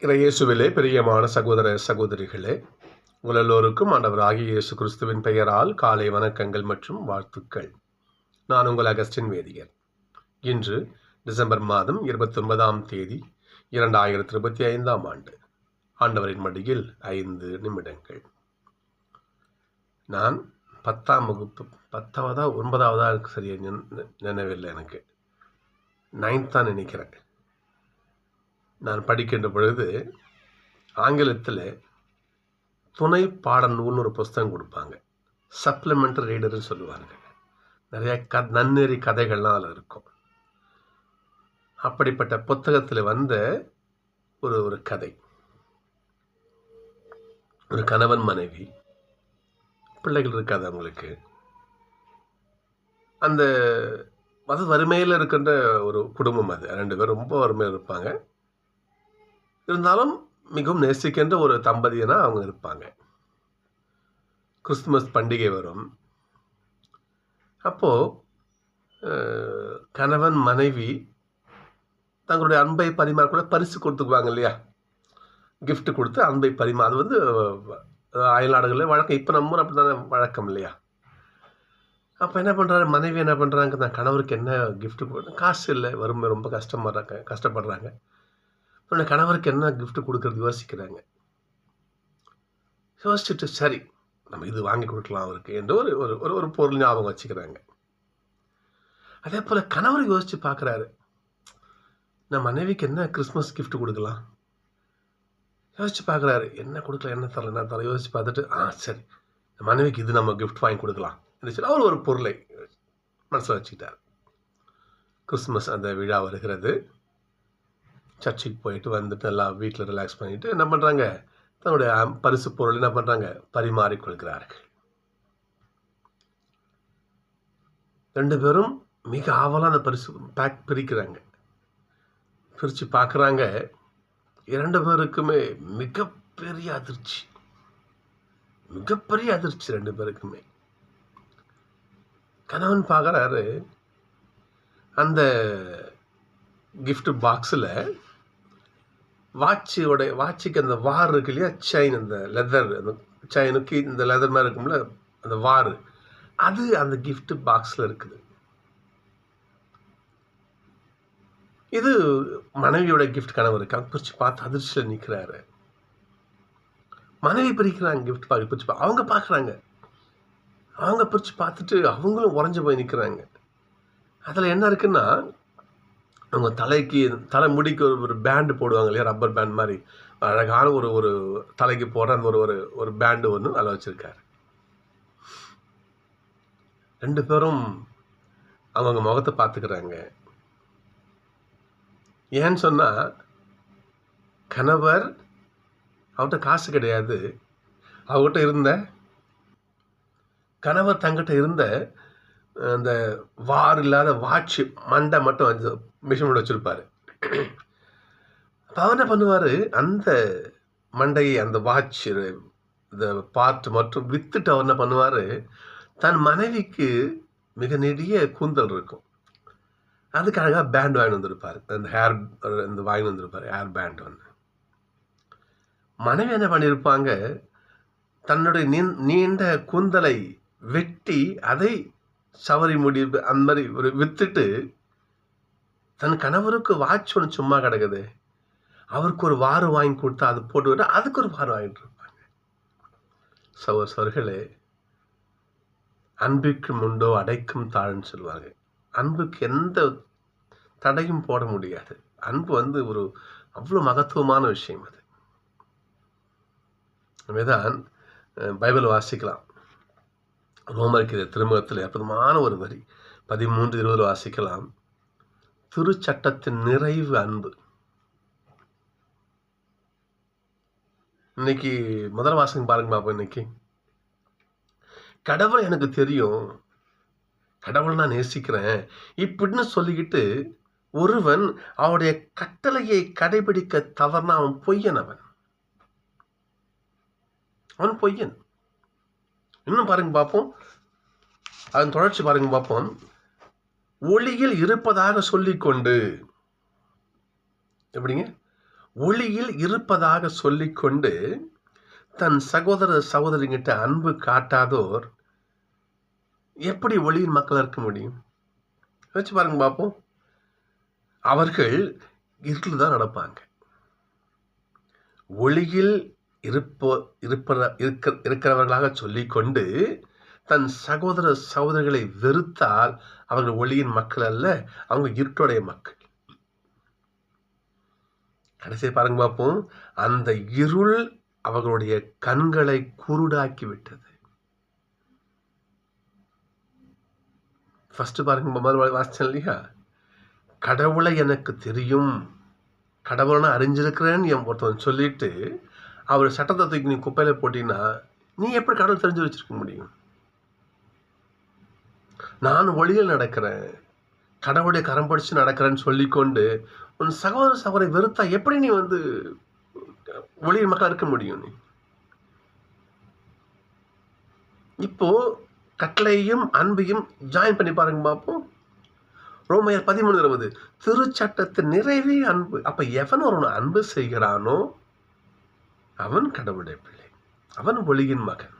இறையேசுவிலே பிரியமான சகோதர சகோதரிகளே உங்கள் எல்லோருக்கும் ஆண்டவராகிய இயேசு கிறிஸ்துவின் பெயரால் காலை வணக்கங்கள் மற்றும் வாழ்த்துக்கள். நான் உங்கள் அகஸ்டின் வேதியர். இன்று டிசம்பர் மாதம் இருபத்தொன்பதாம் தேதி இரண்டாயிரத்தி இருபத்தி ஐந்தாம் ஆண்டு. ஆண்டவரின் மடியில் ஐந்து நிமிடங்கள். நான் பத்தாம் வகுப்பு பத்தாவதா ஒன்பதாவதா சரியாக நினைவில்லை எனக்கு. நைன்த் தான் நினைக்கிறேன். நான் படிக்கின்ற பொழுது ஆங்கிலத்தில் துணை பாட நூல்னு ஒரு புஸ்தகம் கொடுப்பாங்க. சப்ளிமெண்டரி ரீடர்னு சொல்லுவாங்க. நிறைய க நன்னெறி கதைகள்லாம் அதில் இருக்கும். அப்படிப்பட்ட புத்தகத்தில் வந்த ஒரு ஒரு கதை. ஒரு கணவன் மனைவி பிள்ளைகள் இருக்காது அவங்களுக்கு. அந்த அது வறுமையில் இருக்கின்ற ஒரு குடும்பம் அது. ரெண்டு பேரும் ரொம்ப வறுமையில் இருப்பாங்க. இருந்தாலும் மிகவும் நேசிக்கின்ற ஒரு தம்பதியனாக அவங்க இருப்பாங்க. கிறிஸ்துமஸ் பண்டிகை வரும். அப்போது கணவன் மனைவி தங்களுடைய அன்பை பரிமாறக்கூட பரிசு கொடுத்துக்குவாங்க இல்லையா? கிஃப்ட் கொடுத்து அன்பை பரிமா அது வந்து அயல்நாடுகளில் வழக்கம். இப்போ நம்ம அப்படி தானே வழக்கம் இல்லையா? அப்போ என்ன பண்ணுறாரு மனைவி என்ன பண்ணுறாங்க தான் கணவருக்கு என்ன கிஃப்ட் கொடு காசு இல்லை. வறுமை ரொம்ப கஷ்டமாக கஷ்டப்படுறாங்க. உடனே கணவருக்கு என்ன கிஃப்ட் கொடுக்கறது யோசிக்கிறாங்க. யோசிச்சுட்டு சரி நம்ம இது வாங்கி கொடுக்கலாம் அவருக்கு என்று ஒரு ஒரு ஒரு ஒரு பொருள் ஞாபகம் வச்சுக்கிறாங்க. அதே போல் கணவர் யோசிச்சு பார்க்குறாரு. நம்ம மனைவிக்கு என்ன கிறிஸ்மஸ் கிஃப்ட் கொடுக்கலாம்? யோசிச்சு பார்க்குறாரு. என்ன கொடுக்கலாம் என்ன தரல என்ன தரல யோசிச்சு பார்த்துட்டு ஆ சரி. மனைவிக்கு இது நம்ம கிஃப்ட் வாங்கி கொடுக்கலாம். என்று சொல்லி அவர் ஒரு பொருளை மனசில் வச்சுக்கிட்டார். கிறிஸ்மஸ் அந்த விழா வருகிறது. சர்ச்சுக்கு போயிட்டு வந்துட்டு எல்லாம் வீட்டில் ரிலாக்ஸ் பண்ணிட்டு என்ன பண்ணுறாங்க தன்னுடைய பரிசு பொருள் என்ன பண்ணுறாங்க பரிமாறிக்கொள்கிறார்கள். ரெண்டு பேரும் மிக ஆவலாக அந்த பரிசு பேக் பிரிக்கிறாங்க. பிரித்து பார்க்குறாங்க இரண்டு பேருக்குமே மிகப்பெரிய அதிர்ச்சி. மிகப்பெரிய அதிர்ச்சி ரெண்டு பேருக்குமே. கணவன் பார்க்குறாரு அந்த கிஃப்ட் பாக்ஸில் வாட்சியோட வாட்சிக்கு அந்த வார் இருக்கு இல்லையா? செயின் அந்த லெதர் அந்த செயினுக்கு இந்த லெதர் மாதிரி இருக்கும்ல அந்த வார். அது அந்த கிஃப்ட் பாக்ஸில் இருக்குது. இது மனைவியோட கிஃப்ட் கணவருக்கு இருக்காங்க பிரித்து பார்த்து அதிர்ச்சியில் நிற்கிறாரு மனைவி பிரிக்கிறாங்க கிஃப்ட் பார்க்க பிரித்து பா அவங்க பார்க்குறாங்க. அவங்க பிரித்து பார்த்துட்டு அவங்களும் உறைஞ்சு போய் நிற்கிறாங்க அதில் என்ன இருக்குன்னா அவங்க தலைக்கு தலை முடிக்கு ஒரு ஒரு பேண்டு போடுவாங்க இல்லையா? ரப்பர் பேண்ட் மாதிரி. அழகான ஒரு ஒரு தலைக்கு போடுற அந்த ஒரு ஒரு ஒரு பேண்டு ஒன்று அதில் வச்சுருக்காரு. ரெண்டு பேரும் அவங்கவுங்க முகத்தை பார்த்துக்கிறாங்க. ஏன்னு சொன்னால் கணவர் அவர்கிட்ட காசு கிடையாது. அவர்கிட்ட இருந்த கணவர் தங்கிட்ட இருந்த அந்த வார் இல்லாத வாட்ச் மண்டை மட்டும் வச்சு மிஷினோட வச்சுருப்பாரு. அப்போ அவர் என்ன பண்ணுவார்? அந்த மண்டையை அந்த வாட்ச் இந்த பார்ட் மட்டும் விற்றுட்டு அவர் என்ன பண்ணுவார்? தன் மனைவிக்கு மிக நெடிய கூந்தல் இருக்கும். அதுக்கு அழகாக பேண்ட் வாங்கி வந்திருப்பார். அந்த ஹேர் இந்த வாங்கி வந்திருப்பார் ஹேர் பேண்ட் ஒன்று மனைவி என்ன பண்ணியிருப்பாங்க தன்னுடைய நீ- நீண்ட கூந்தலை வெட்டி அதை சவரி முடி அந்த மாதிரி ஒரு வித்துட்டு தன் கணவருக்கு வாட்ச் ஒன்று சும்மா கிடக்குது. அவருக்கு ஒரு வாரம் வாங்கி கொடுத்தா அது போட்டு விட்டு அதுக்கு ஒரு வாரம் வாங்கிட்டு இருப்பாங்க. சவர் சவர்களே அன்புக்கு முண்டோ அடைக்கும் தாழ்ன்னு சொல்லுவாங்க. அன்புக்கு எந்த தடையும் போட முடியாது. அன்பு வந்து ஒரு அவ்வளோ மகத்துவமான விஷயம் அது. தான் பைபிள் வாசிக்கலாம். ரோமருக்கு திருமுகத்தில் அற்புதமான ஒரு வரி. பதிமூன்று இருபது வாசிக்கலாம். திருச்சட்டத்தின் நிறைவு அன்பு. இன்னைக்கு முதல் வாசகம் பாருங்க பாப்போம் இன்னைக்கு. கடவுள் எனக்கு தெரியும். கடவுள் நான் நேசிக்கிறேன். இப்படின்னு சொல்லிக்கிட்டு ஒருவன் அவருடைய கட்டளையை கடைபிடிக்க தவறுனா அவன் பொய்யன் அவன். அவன் பொய்யன். இன்னும் பாருங்க பார்ப்போம். அதன் தொடர்ச்சி பாருங்க பார்ப்போம். ஒளியில் இருப்பதாக சொல்லிக்கொண்டு. எப்படிங்க? ஒளியில் இருப்பதாக சொல்லிக்கொண்டு தன் சகோதர சகோதரிகிட்ட அன்பு காட்டாதோர் எப்படி ஒளியின் மக்கள் இருக்க முடியும்? வச்சு பாருங்க பார்ப்போம். அவர்கள் இருட்டில் தான் நடப்பாங்க. ஒளியில் இருப்போ இருப்ப இருக்க இருக்கிறவர்களாக சொல்லிக்கொண்டு தன் சகோதர சகோதரிகளை வெறுத்தால் அவர்கள் ஒளியின் மக்கள் அல்ல அவங்க இருட்டுடைய மக்கள். கடைசியை பாருங்க பார்ப்போம். அந்த இருள் அவர்களுடைய கண்களை குருடாக்கி விட்டது ஃபர்ஸ்ட் பாருங்க வாசித்தேன் இல்லையா? கடவுளை எனக்கு தெரியும். கடவுளை அறிஞ்சிருக்கிறேன்னு என் ஒருத்தவன் சொல்லிட்டு அவர் சட்டத்தை தூக்கி நீ குப்பையில் போட்டீங்கன்னா நீ எப்படி கடவுள் தெரிஞ்சு வச்சிருக்க முடியும்? நான் ஒளியில் நடக்கிறேன் கடவுளுடைய கரம் பிடிச்சி நடக்கிறேன்னு சொல்லிக்கொண்டு உன் சகோதர சகோதரை வெறுத்தா எப்படி நீ வந்து ஒளியில் மக்கள் இருக்க முடியும் நீ? இப்போ கட்டளையும் அன்பையும் ஜாயின் பண்ணி பாருங்க பார்ப்போம் ரோமையர் பதிமூணு இருபது திருச்சட்டத்தின் நிறைவே அன்பு. அப்போ எவன் ஒரு அன்பு செய்கிறானோ அவன் கடவுளுடைய பிள்ளை. அவன் ஒளியின் மகன்.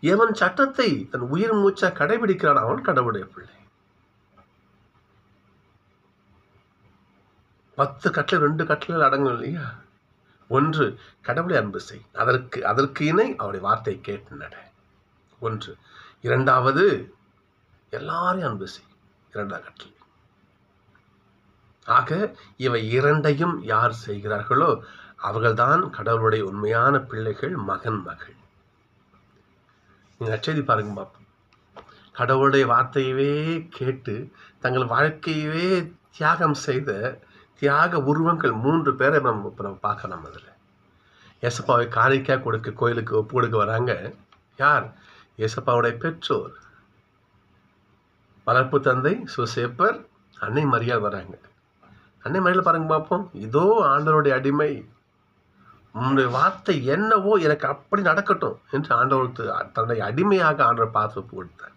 எவன் சட்டத்தை தன் உயிர் மூச்சா கடைபிடிக்கிறான் அவன் கடவுளுடைய பிள்ளை. பத்து கட்டளை ரெண்டு கட்டளை அடங்கும் இல்லையா? ஒன்று கடவுளை அன்பு செய். அதற்கு அதற்கு இணை அவருடைய வார்த்தை கேட்டு நட ஒன்று இரண்டாவது எல்லாரையும் அன்பு செய். இரண்டாம் கட்டளை ஆக இவை இரண்டையும் யார் செய்கிறார்களோ அவர்கள்தான் கடவுளுடைய உண்மையான பிள்ளைகள் மகன் மகள். நீங்கள் நச்செய்தி பாருங்க பார்ப்போம் கடவுளுடைய வார்த்தையவே கேட்டு தங்கள் வாழ்க்கையவே தியாகம் செய்த தியாக உருவங்கள் மூன்று பேரை நம்ம இப்போ நம்ம பார்க்கலாம் அதில் ஏசப்பாவை காணிக்கா கொடுக்க கோயிலுக்கு ஒப்பு கொடுக்க வராங்க. யார்? ஏசப்பாவுடைய பெற்றோர். வளர்ப்பு தந்தை சுசேப்பர் அன்னை மரியாள் வராங்க. அன்னை மரியாள் பாருங்க பார்ப்போம் இதோ ஆண்டவருடைய அடிமை. உன்னுடைய வார்த்தை என்னவோ எனக்கு அப்படி நடக்கட்டும் என்று ஆண்டவருக்கு தன்னுடைய அடிமையாக ஆண்டவர் பார்த்து கொடுத்தார்.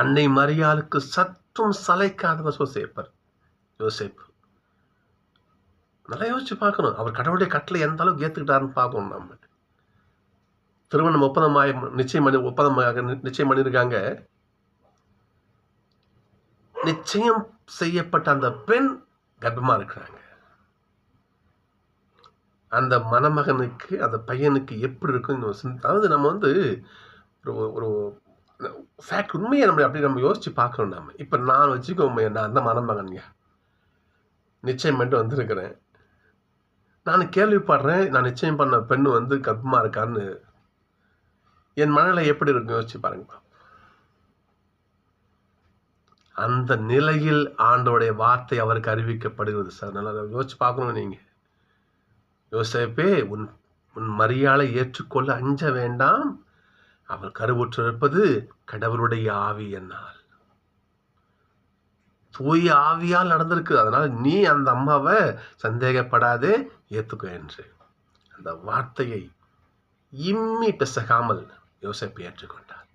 அன்னை மரியாளுக்கு சற்றும் சலைக்காதவர் சோசேப்பர் யோசிப்பு. நல்லா யோசிச்சு பார்க்கணும். அவர் கடவுளுடைய கட்டளை எந்த அளவுக்கு ஏற்றுக்கிட்டாருன்னு பார்க்கணும் நம்ம. திருமணம் ஒப்பந்தமாய் நிச்சயம் பண்ணி ஒப்பந்தமாக நிச்சயம் பண்ணியிருக்காங்க. நிச்சயம் செய்யப்பட்ட அந்த பெண் கர்ப்பமாக இருக்கிறாங்க. அந்த மணமகனுக்கு அந்த பையனுக்கு எப்படி இருக்கும் அதாவது நம்ம வந்து ஒரு ஒரு ஃபேக்ட் உண்மையை நம்ம அப்படி நம்ம யோசிச்சு பார்க்கணும் நம்ம இப்போ நான் வச்சுக்கோமே நான் அந்த மணமகன்யா நிச்சயம் பண்ணிட்டு வந்திருக்கிறேன். நான் கேள்விப்படுறேன் நான் நிச்சயம் பண்ண பெண்ணு வந்து கர்ப்பமாக இருக்கான்னு. என் மனநிலை எப்படி இருக்கும் யோசிச்சு பாருங்க அந்த நிலையில் ஆண்டோடைய வார்த்தை அவருக்கு அறிவிக்கப்படுகிறது சார். நல்லா யோசிச்சு பார்க்கணும் நீங்கள் யோசிப்பே உன் உன் மரியாதை ஏற்றுக்கொள்ள அஞ்ச வேண்டாம். அவர் கருவுற்றிருப்பது கடவுளுடைய ஆவி என்னால். தூய ஆவியால் நடந்திருக்கு. அதனால் நீ அந்த அம்மாவை சந்தேகப்படாதே ஏற்றுக்கோ என்று. அந்த வார்த்தையை இம்மி பிசகாமல் யோசிப்பு ஏற்றுக்கொண்டார்.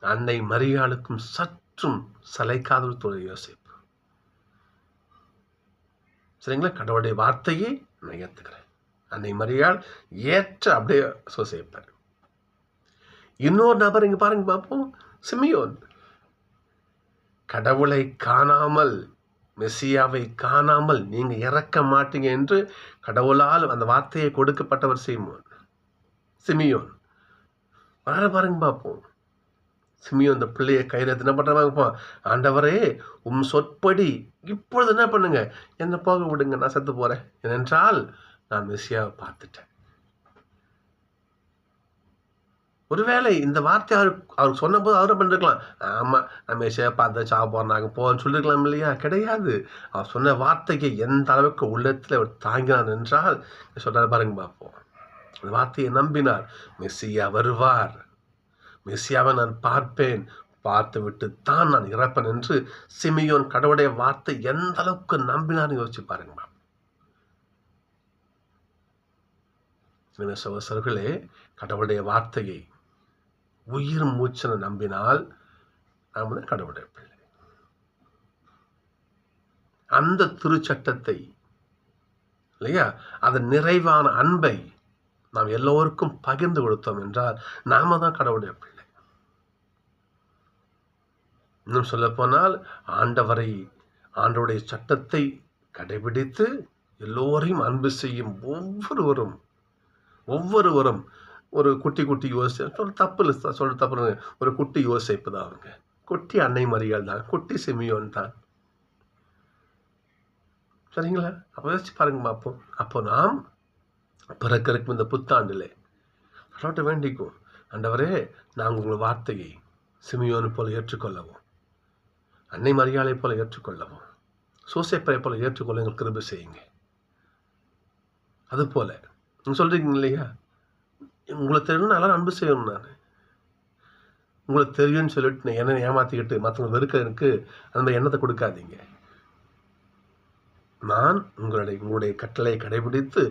அன்னை மரியாளுக்கும் சற்றும் சலைக்காத தொழில் யோசிப்பு. சரிங்களா? கடவுளுடைய வார்த்தையை நான் ஏற்றுக்கிறேன் அன்னை மரியாள் ஏற்ற அப்படியே யோசிப்பார் இன்னொரு நபர் இங்கே பாருங்க பார்ப்போம். சிமியோன். கடவுளை காணாமல் மெஸ்ஸியாவை காணாமல் நீங்கள் இறக்க மாட்டீங்க என்று கடவுளால் அந்த வார்த்தையை கொடுக்கப்பட்டவர் சிமோன் சிமியோன். வர பாருங்க பார்ப்போம். சிமியோன் அந்த பிள்ளையை கையில் என்ன பண்ணுறாங்க ஆண்டவரே உம் சொற்படி இப்பொழுது என்ன பண்ணுங்க? என்னை போக விடுங்க நான் செத்து போகிறேன் ஏனென்றால் நான் மெஸ்ஸியாவை பார்த்துட்டேன். ஒருவேளை இந்த வார்த்தை அவர் அவர் சொன்னபோது அவரும் பண்ணிருக்கலாம்? ஆமாம் நம்ம மெஸ்ஸியா பார்த்து சாக போகிறாங்க போன்னு சொல்லியிருக்கலாம் இல்லையா? கிடையாது. அவர் சொன்ன வார்த்தைக்கு எந்த அளவுக்கு உள்ளத்தில் அவர் தாங்கினார் என்றால் சொல்கிறார் பாருங்க பார்ப்போம். அந்த வார்த்தையை நம்பினார். மெஸ்ஸியா வருவார். மெஸ்ஸியாவை நான் பார்ப்பேன். பார்த்து விட்டு தான் நான் இறப்பேன் என்று சிமியோன் கடவுளுடைய வார்த்தை எந்த அளவுக்கு நம்பினான்னு யோசிச்சு பாருங்க சகோசர்களே கடவுளுடைய வார்த்தையை உயிர் மூச்சனை நம்பினால் நாம் கடவுளுடைய பிள்ளை. அந்த திருச்சட்டத்தை இல்லையா? அதன் நிறைவான அன்பை நாம் எல்லோருக்கும் பகிர்ந்து கொடுத்தோம் என்றால் நாம தான் கடவுளுடைய பிள்ளை. இன்னும் சொல்லப்போனால் ஆண்டவரை ஆண்டவருடைய சட்டத்தை கடைபிடித்து எல்லோரையும் அன்பு செய்யும் ஒவ்வொருவரும் ஒவ்வொருவரும் ஒரு குட்டி குட்டி யோசி சொல்ல தப்பு இல்லை சொல்ல தப்பு ஒரு குட்டி யோசிப்பு தான் அவங்க? குட்டி அன்னை மரியாள் தான் குட்டி செமியோன் தான். சரிங்களா? அப்போ யோசிச்சு பாருங்கம்மா பார்ப்போம் அப்போ நாம் பிறக்கிறக்கும் இந்த புத்தாண்டில் அதோட்ட வேண்டிக்கும் ஆண்டவரே நாங்கள் உங்கள் வார்த்தையை சிமியோனு போல ஏற்றுக்கொள்ளவும். அன்னை மரியாதை போல ஏற்றுக்கொள்ளவும் சோசைப்பரை போல ஏற்றுக்கொள்ள எங்களுக்கு கிருபை செய்யுங்க அதுபோல் நீங்கள் சொல்கிறீங்க இல்லையா? உங்களை தெரியும் நல்லா அன்பு செய்யணும் நான். உங்களுக்கு தெரியும்னு சொல்லிட்டு நான் என்ன ஏமாற்றிக்கிட்டு மற்றவங்க வெறுக்கிறதுக்கு அந்த மாதிரி எண்ணத்தை கொடுக்காதீங்க. நான் உங்களுடைய உங்களுடைய கட்டளையை கடைபிடித்து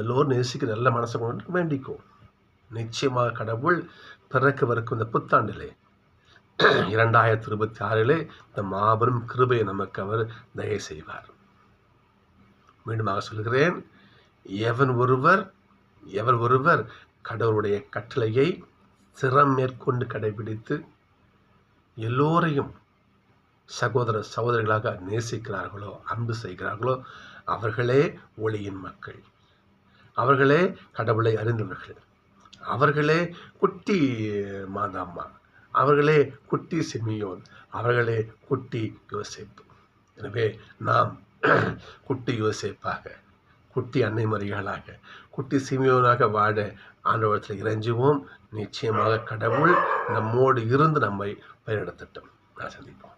எல்லோரும் நேசிக்க நல்ல மனசை கொண்டு வேண்டிக்கும் நிச்சயமாக கடவுள் பிறக்கவிருக்கும் இந்த புத்தாண்டிலே இரண்டாயிரத்தி இருபத்தி ஆறிலே இந்த மாபெரும் கிருபையை நமக்கு அவர் தயவு செய்வார். மீண்டுமாக சொல்கிறேன் எவன் ஒருவர் எவர் ஒருவர் கடவுளுடைய கட்டளையை சிரம் மேற்கொண்டு கடைபிடித்து எல்லோரையும் சகோதர சகோதரிகளாக நேசிக்கிறார்களோ அன்பு செய்கிறார்களோ அவர்களே ஒளியின் மக்கள். அவர்களே கடவுளை அறிந்தவர்கள். அவர்களே குட்டி மாதாம்மா. அவர்களே குட்டி சிமியோன் அவர்களே குட்டி யோசிப்பு. எனவே நாம் குட்டி யோசிப்பாக குட்டி அன்னை மறிகளாக குட்டி சிமியோனாக வாழ ஆண்டவரத்தில் இறைஞ்சுவோம். நிச்சயமாக கடவுள் நம்மோடு இருந்து நம்மை பயனெடுத்துட்டோம் நான் சந்திப்போம்.